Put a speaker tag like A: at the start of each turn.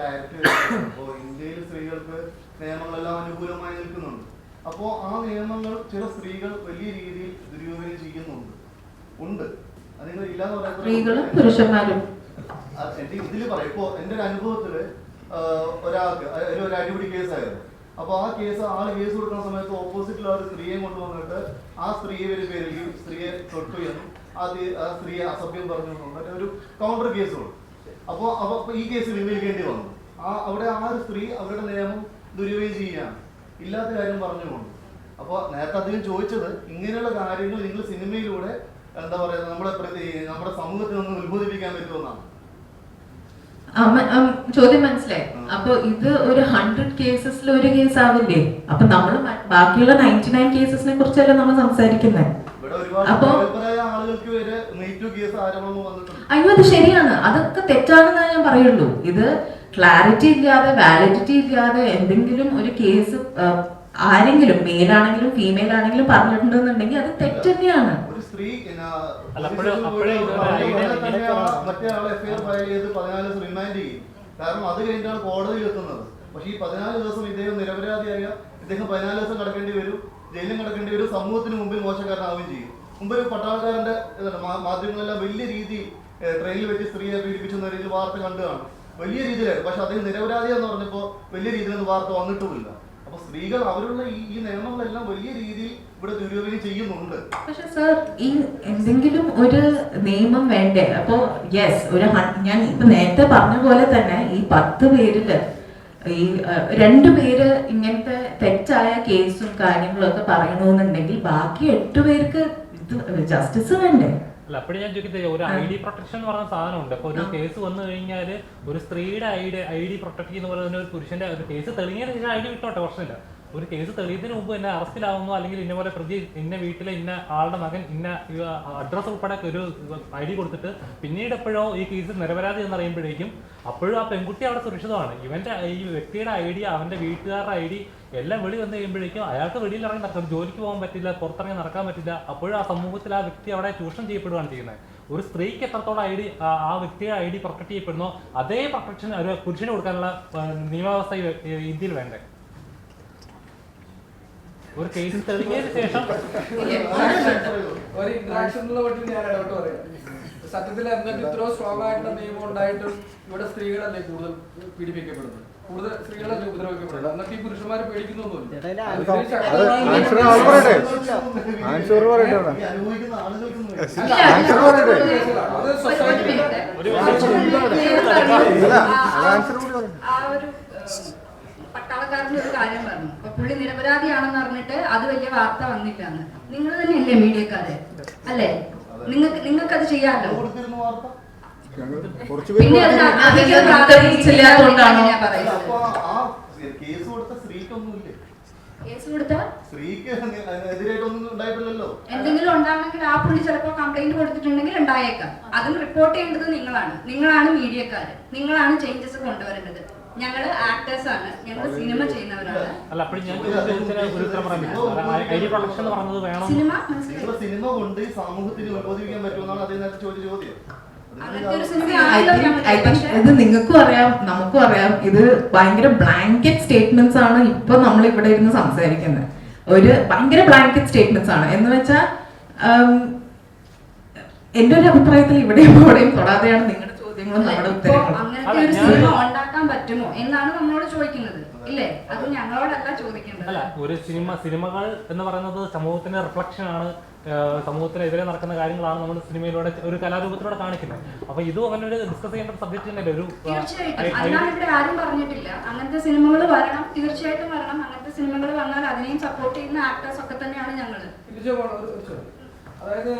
A: Clarity അപ്പോൾ ഇന്ത്യയിൽ സ്ത്രീകൾക്ക് നിയമങ്ങളെല്ലാം അനുകൂലമായി നിൽക്കുന്നുണ്ട്. അപ്പോൾ ആ നിയമങ്ങൾ ചില സ്ത്രീകൾ വലിയ രീതിയിൽ ദുരുപയോഗം ചെയ്യുന്നുണ്ട്. ഉണ്ട്. അത് നിങ്ങൾ ഇല്ലാന്ന് പറയാൻ എന്റെ ഇതിൽ പറയാം. ഇപ്പോ എന്റെ ഒരു അനുഭവത്തിൽ ഒരാൾക്ക് ഒരു അടിപിടി കേസായിരുന്നു. അപ്പൊ ആ കേസ് ആൾ കേസ് കൊടുക്കുന്ന സമയത്ത് ഓപ്പോസിറ്റിൽ ആ ഒരു സ്ത്രീയെ കൊണ്ടുവന്നിട്ട് ആ സ്ത്രീയെ ഒരു പേരിൽ സ്ത്രീയെ തൊട്ടു എന്നും അത് ആ സ്ത്രീയെ അസഭ്യം പറഞ്ഞു ഒരു കൗണ്ടർ കേസ് കൊടുത്തു. അപ്പോ അപ്പൊ ഈ കേസ് പിൻവലിക്കേണ്ടി വന്നു. ആ അവിടെ ആ ഒരു സ്ത്രീ അവരുടെ നിയമം ദുരുപയോഗം ചെയ്യുകയാണ്. ഇല്ലാത്ത കാര്യം പറഞ്ഞുകൊണ്ട് അപ്പൊ നേരത്തെ അദ്ദേഹം ചോദിച്ചത് ഇങ്ങനെയുള്ള കാര്യങ്ങൾ നിങ്ങൾ സിനിമയിലൂടെ എന്താ പറയുക നമ്മുടെ പ്രതി- നമ്മുടെ സമൂഹത്തിൽ നിന്ന് ഉത്ബോധിപ്പിക്കാൻ പറ്റുമെന്നാണ്.
B: ചോദ്യം മനസ്സിലായി. അപ്പൊ ഇത് ഒരു ഹൺഡ്രഡ് കേസസിൽ ഒരു കേസ് ആവില്ലേ? അപ്പൊ നമ്മൾ ബാക്കിയുള്ള നയന്റി നയൻ കേസസിനെ കുറിച്ചല്ല നമ്മൾ സംസാരിക്കുന്നത് അപ്പോ-
A: ആളുകൾക്ക് വരെ
B: അയ്യോ അത് ശരിയാണ്. അതൊക്കെ തെറ്റാണെന്നേ ഞാൻ പറയുള്ളൂ. ഇത് ക്ലാരിറ്റി ഇല്ലാതെ വാലിഡിറ്റി ഇല്ലാതെ എന്തെങ്കിലും ഒരു കേസ് ആരെങ്കിലും മേലാണെങ്കിലും ഫീമെയിൽ ആണെങ്കിലും പറഞ്ഞിട്ടുണ്ടെന്നുണ്ടെങ്കിൽ അത് തെറ്റ് തന്നെയാണ്.
A: കാരണം അത് കഴിഞ്ഞിട്ടാണ് കോടതിയിൽ എത്തുന്നത്. പക്ഷേ ഈ പതിനാല് ദിവസം ഇദ്ദേഹം നിരപരാധിയായ ഇദ്ദേഹം പതിനാല് ദിവസം കടക്കേണ്ടി വരും ജയിലും കടക്കേണ്ടി വരും സമൂഹത്തിന് മുമ്പിൽ മോശക്കാരനാവുകയും ചെയ്യും. മുമ്പ് ഒരു പട്ടാളക്കാരന്റെ മാധ്യമങ്ങളെല്ലാം വലിയ രീതിയിൽ ട്രെയിനിൽ വെച്ച് സ്ത്രീയെ പീഡിപ്പിച്ചെന്ന രീതിയിൽ വാർത്ത കാണും വലിയ രീതിയിലായിരുന്നു. പക്ഷെ അദ്ദേഹം നിരപരാധിയെന്ന് പറഞ്ഞപ്പോൾ വലിയ രീതിയിലൊന്നും വാർത്ത വന്നിട്ടുമില്ല. അപ്പൊ സ്ത്രീകൾ അവരുള്ള ഈ ഈ നിയമങ്ങളെല്ലാം വലിയ രീതിയിൽ ഇവിടെ ദുരുപയോഗം ചെയ്യുന്നുണ്ട്.
B: പക്ഷെ സർ ഈ എന്തെങ്കിലും ഒരു നിയമം വേണ്ടേ? അപ്പോ യെസ് ഒരു ഞാൻ ഇപ്പൊ നേരത്തെ പറഞ്ഞ പോലെ തന്നെ ഈ പത്ത് പേരിൽ ഈ രണ്ടു പേര് ഇങ്ങനത്തെ തെറ്റായ കേസും കാര്യങ്ങളും ഒക്കെ പറയണമെന്നുണ്ടെങ്കിൽ ബാക്കി എട്ട് പേർക്ക് ഇത് ജസ്റ്റിസ് വേണ്ടേ?
C: അല്ല അപ്പോഴും ഞാൻ ചോദിക്കട്ടെ ഒരു ഐ ഡി പ്രൊട്ടക്ഷൻ എന്ന് പറയുന്ന സാധനമുണ്ട്. അപ്പൊ ഒരു കേസ് വന്നു കഴിഞ്ഞാൽ ഒരു സ്ത്രീയുടെ I D I D protect ചെയ്യുന്ന പോലെ തന്നെ ഒരു പുരുഷന്റെ കേസ് തെളിഞ്ഞതിന് ശേഷം ഐ ഡി വിട്ടോട്ടെ പ്രശ്നമില്ല. ഒരു കേസ് തെളിയുന്നതിന് മുമ്പ് എന്നെ അറസ്റ്റിലാവുന്നു അല്ലെങ്കിൽ ഇന്ന പോലെ പ്രതി ഇന്ന വീട്ടിലെ ഇന്ന ആളുടെ മകൻ ഇന്ന അഡ്രസ് ഉൾപ്പെടെ ഒരു ഐ ഡി കൊടുത്തിട്ട് പിന്നീട് എപ്പോഴോ ഈ കേസ് നിരപരാധി എന്ന് അറിയുമ്പോഴേക്കും അപ്പോഴും ആ പെൺകുട്ടി അവിടെ സുരക്ഷിതമാണ്. ഇവന്റെ ഈ വ്യക്തിയുടെ ഐ ഡി അവന്റെ വീട്ടുകാരുടെ ഐ ഡി എല്ലാം വെളി വന്നു കഴിയുമ്പോഴേക്കും അയാൾക്ക് വെളിയിൽ ഇറങ്ങി നടക്കാം ജോലിക്ക് പോകാൻ പറ്റില്ല പുറത്തിറങ്ങി നടക്കാൻ പറ്റില്ല. അപ്പോഴും ആ സമൂഹത്തിൽ ആ വ്യക്തി അവിടെ ചൂഷണം ചെയ്യപ്പെടുകയാണ് ചെയ്യുന്നത്. ഒരു സ്ത്രീക്ക് എത്രത്തോളം ഐ ഡി ആ വ്യക്തിയുടെ ഐ ഡി പ്രൊട്ടക്ട് ചെയ്യപ്പെടുന്നോ അതേ പ്രൊട്ടക്ഷൻ ഒരു പുരുഷന് കൊടുക്കാനുള്ള നിയമവ്യവസ്ഥ ഇന്ത്യയിൽ വേണ്ടേ? ഒരു കേസ് തെളിഞ്ഞതിന് ശേഷം
D: ഒരു ഇന്ററാക്ഷനിലെ പറ്റി ഞാൻ ഇടപെട്ട് പറയാം. സത്യത്തിൽ എന്നിട്ട് ഇത്ര സ്ട്രോങ് ആയിട്ടുള്ള നിയമം ഉണ്ടായിട്ടും ഇവിടെ സ്ത്രീകളല്ലേ കൂടുതൽ പീഡിപ്പിക്കപ്പെടുന്നത്? കൂടുതൽ സ്ത്രീകളല്ലേ ഉപദ്രവിക്കപ്പെടുന്നത്? എന്നിട്ട് ഈ പുരുഷന്മാരെ പേടിക്കുന്നൊന്നുമില്ല. സൊസൈറ്റി
C: ഒരു
E: കാര്യം പറഞ്ഞു. അപ്പൊ പുള്ളി നിരപരാധിയാണെന്ന് പറഞ്ഞിട്ട് അത് വലിയ വാർത്ത വന്നില്ല എന്ന് നിങ്ങൾ തന്നെയല്ലേ മീഡിയക്കാര്? അല്ലേ? നിങ്ങൾക്ക് നിങ്ങൾക്ക് അത് ചെയ്യാമല്ലോ പിന്നെ
A: കേസ് കൊടുത്ത സ്ത്രീക്കൊന്നുമില്ലേ.
E: കേസ് കൊടുത്ത?
A: സ്ത്രീക്ക് ഉണ്ടായിട്ടില്ലല്ലോ.
E: എന്തെങ്കിലും ഉണ്ടാണെങ്കിൽ ആ പുള്ളി ചിലപ്പോൾ കംപ്ലൈന്റ് കൊടുത്തിട്ടുണ്ടെങ്കിൽ ഉണ്ടായേക്കാം. അതും റിപ്പോർട്ട് ചെയ്യേണ്ടത് നിങ്ങളാണ്. നിങ്ങളാണ് മീഡിയക്കാര്. നിങ്ങളാണ് ചേഞ്ചസ് കൊണ്ടുവരേണ്ടത്. ഞങ്ങൾ ആക്ടേഴ്സ് ആണ്. ഞങ്ങൾ സിനിമ ചെയ്യുന്നവരാണ്.
C: അല്ല അപ്പോൾ ഞാൻ ചോദിച്ചതിന് ഒരു ഉത്തരം പറയാൻ പറ്റില്ല ഐ ഡി എന്ന് പറഞ്ഞത് വേണം?
E: സിനിമ മനസ്സിലായി
A: സിനിമ കൊണ്ട് ഈ സമൂഹത്തിന് ഉത്ബോധിപ്പിക്കാൻ പറ്റുമെന്നാണ് അദ്ദേഹം നേരത്തെ ചോദിച്ച ചോദ്യം. അത്
E: പക്ഷേ
B: ഇത് നിങ്ങൾക്കും അറിയാം നമുക്കും അറിയാം. ഇത് ഭയങ്കര ബ്ലാങ്കറ്റ് സ്റ്റേറ്റ്മെന്റ്സ് ആണ് ഇപ്പൊ നമ്മൾ ഇവിടെ ഇരുന്ന് സംസാരിക്കുന്നത്. ഒരു ഭയങ്കര ബ്ലാങ്കറ്റ് സ്റ്റേറ്റ്മെന്റ്സ് ആണ്. എന്ന് വെച്ചാൽ എന്റെ ഒരു അഭിപ്രായത്തിൽ ഇവിടെയും അവിടെയും തൊടാതെയാണ് നിങ്ങളുടെ ചോദ്യങ്ങളും നമ്മുടെ ഉത്തരങ്ങളും.
E: ഉണ്ടാക്കാൻ പറ്റുമോ എന്നാണ് നമ്മളോട് ചോദിക്കുന്നത്. ഇല്ലേ? അത്. ഞങ്ങളോടല്ല ചോദിക്കുന്നത്
C: അല്ല ഒരു സിനിമ സിനിമകൾ എന്ന് പറയുന്നത് സമൂഹത്തിന്റെ റിഫ്ലക്ഷൻ ആണ് സമൂഹത്തിനെതിരെ നടക്കുന്ന കാര്യങ്ങളാണ് നമ്മൾ സിനിമയിലൂടെ ഒരു കലാരൂപത്തിലൂടെ കാണിക്കുന്നത്. അപ്പൊ ഇതും അങ്ങനെ ഒരു ഡിസ്കസ് ചെയ്യേണ്ട സബ്ജക്ട് തന്നെ ഒരു
E: തീർച്ചയായിട്ടും. ആരും പറഞ്ഞിട്ടില്ല. അങ്ങനത്തെ സിനിമകൾ വരണം തീർച്ചയായിട്ടും വരണം. അങ്ങനത്തെ സിനിമകൾ വന്നാൽ അതിനെയും സപ്പോർട്ട് ചെയ്യുന്ന ആക്ടേഴ്സ് ഒക്കെ തന്നെയാണ്
D: ഞങ്ങൾ. അതായത്